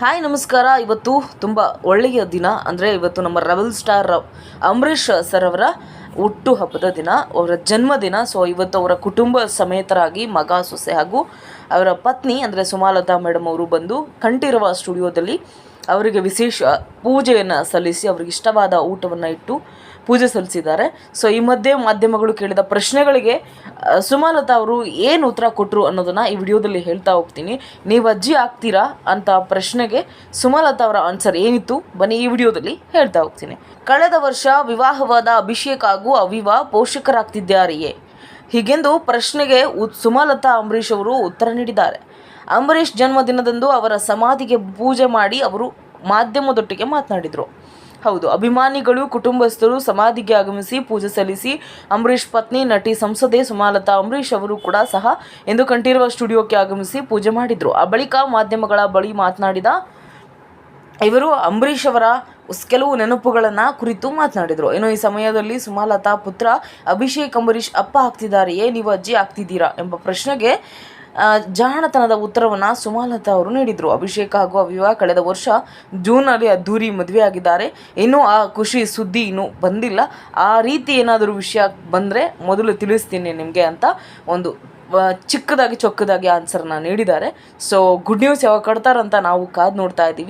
Hi ನಮಸ್ಕಾರ. ಇವತ್ತು ತುಂಬ ಒಳ್ಳೆಯ ದಿನ. ಅಂದರೆ ಇವತ್ತು ನಮ್ಮ ರೆಬಲ್ ಸ್ಟಾರ್ ಅಂಬರೀಷ್ ಸರ್ ಅವರ ಹುಟ್ಟು ಹಬ್ಬದ ದಿನ, ಅವರ ಜನ್ಮದಿನ ಸೊ ಇವತ್ತು ಅವರ ಕುಟುಂಬ ಸಮೇತರಾಗಿ ಮಗ ಸೊಸೆ ಹಾಗೂ ಅವರ ಪತ್ನಿ, ಅಂದರೆ ಸುಮಾಲತಾ ಮೇಡಮ್ ಅವರು ಬಂದು ಕಂಠೀರವ ಸ್ಟುಡಿಯೋದಲ್ಲಿ ಅವರಿಗೆ ವಿಶೇಷ ಪೂಜೆಯನ್ನು ಸಲ್ಲಿಸಿ ಅವರಿಗೆ ಇಷ್ಟವಾದ ಊಟವನ್ನು ಇಟ್ಟು ಪೂಜೆ ಸಲ್ಲಿಸಿದ್ದಾರೆ. ಸೊ ಈ ಮಧ್ಯೆ ಮಾಧ್ಯಮಗಳು ಕೇಳಿದ ಪ್ರಶ್ನೆಗಳಿಗೆ ಸುಮಲತಾ ಅವರು ಏನು ಉತ್ತರ ಕೊಟ್ಟರು ಅನ್ನೋದನ್ನು ಈ ವಿಡಿಯೋದಲ್ಲಿ ಹೇಳ್ತಾ ಹೋಗ್ತೀನಿ. ನೀವು ಅಜ್ಜಿ ಆಗ್ತೀರಾ ಅಂತ ಪ್ರಶ್ನೆಗೆ ಸುಮಲತಾ ಅವರ ಆನ್ಸರ್ ಏನಿತ್ತು ಬನ್ನಿ ಈ ವಿಡಿಯೋದಲ್ಲಿ ಹೇಳ್ತಾ ಹೋಗ್ತೀನಿ. ಕಳೆದ ವರ್ಷ ವಿವಾಹವಾದ ಅಭಿಷೇಕ್ ಹಾಗೂ ಅವಿವಾ ಪೋಷಕರಾಗ್ತಿದ್ದಾರೆಯೇ? ಹೀಗೆಂದು ಪ್ರಶ್ನೆಗೆ ಸುಮಲತಾ ಅಂಬರೀಷ್ ಅವರು ಉತ್ತರ ನೀಡಿದ್ದಾರೆ. ಅಂಬರೀಷ್ ಜನ್ಮದಿನದಂದು ಅವರ ಸಮಾಧಿಗೆ ಪೂಜೆ ಮಾಡಿ ಅವರು ಮಾಧ್ಯಮದೊಟ್ಟಿಗೆ ಮಾತನಾಡಿದರು. ಹೌದು, ಅಭಿಮಾನಿಗಳು, ಕುಟುಂಬಸ್ಥರು ಸಮಾಧಿಗೆ ಆಗಮಿಸಿ ಪೂಜೆ ಸಲ್ಲಿಸಿ ಅಂಬರೀಷ್ ಪತ್ನಿ, ನಟಿ, ಸಂಸದೆ ಸುಮಾಲತಾ ಅಂಬರೀಷ್ ಅವರು ಕೂಡ ಸಹ ಎಂದು ಕಂಠೀರುವ ಸ್ಟುಡಿಯೋಕ್ಕೆ ಆಗಮಿಸಿ ಪೂಜೆ ಮಾಡಿದರು. ಆ ಬಳಿಕ ಮಾಧ್ಯಮಗಳ ಬಳಿ ಮಾತನಾಡಿದ ಇವರು, ಅಂಬರೀಷ್ ಅವರ ಕೆಲವು ನೆನಪುಗಳನ್ನು ಕುರಿತು ಮಾತನಾಡಿದರು. ಏನೋ ಈ ಸಮಯದಲ್ಲಿ ಸುಮಲತಾ ಪುತ್ರ ಅಭಿಷೇಕ್ ಅಂಬರೀಷ್ ಅಪ್ಪ ಆಗ್ತಿದ್ದಾರೆಯೇ? ನೀವು ಅಜ್ಜಿ ಆಗ್ತಿದ್ದೀರಾ? ಎಂಬ ಪ್ರಶ್ನೆಗೆ ಜಾಣತನದ ಉತ್ತರವನ್ನು ಸುಮಲತಾ ಅವರು ನೀಡಿದರು. ಅಭಿಷೇಕ ಹಾಗೂ ಅವಿವಾ ಕಳೆದ ವರ್ಷ ಜೂನಲ್ಲಿ ಅದ್ದೂರಿ ಮದುವೆ ಆಗಿದ್ದಾರೆ. ಇನ್ನೂ ಆ ಖುಷಿ ಸುದ್ದಿ ಇನ್ನೂ ಬಂದಿಲ್ಲ. ಆ ರೀತಿ ಏನಾದರೂ ವಿಷಯ ಬಂದರೆ ಮೊದಲು ತಿಳಿಸ್ತೀನಿ ನಿಮಗೆ ಅಂತ ಒಂದು ಚಿಕ್ಕದಾಗಿ ಚೊಕ್ಕದಾಗಿ ಆನ್ಸರ್ನ ನೀಡಿದ್ದಾರೆ. ಸೊ ಗುಡ್ ನ್ಯೂಸ್ ಯಾವಾಗ ಕೊಡ್ತಾರಂತ ನಾವು ಕಾದು ನೋಡ್ತಾ ಇದ್ದೀವಿ.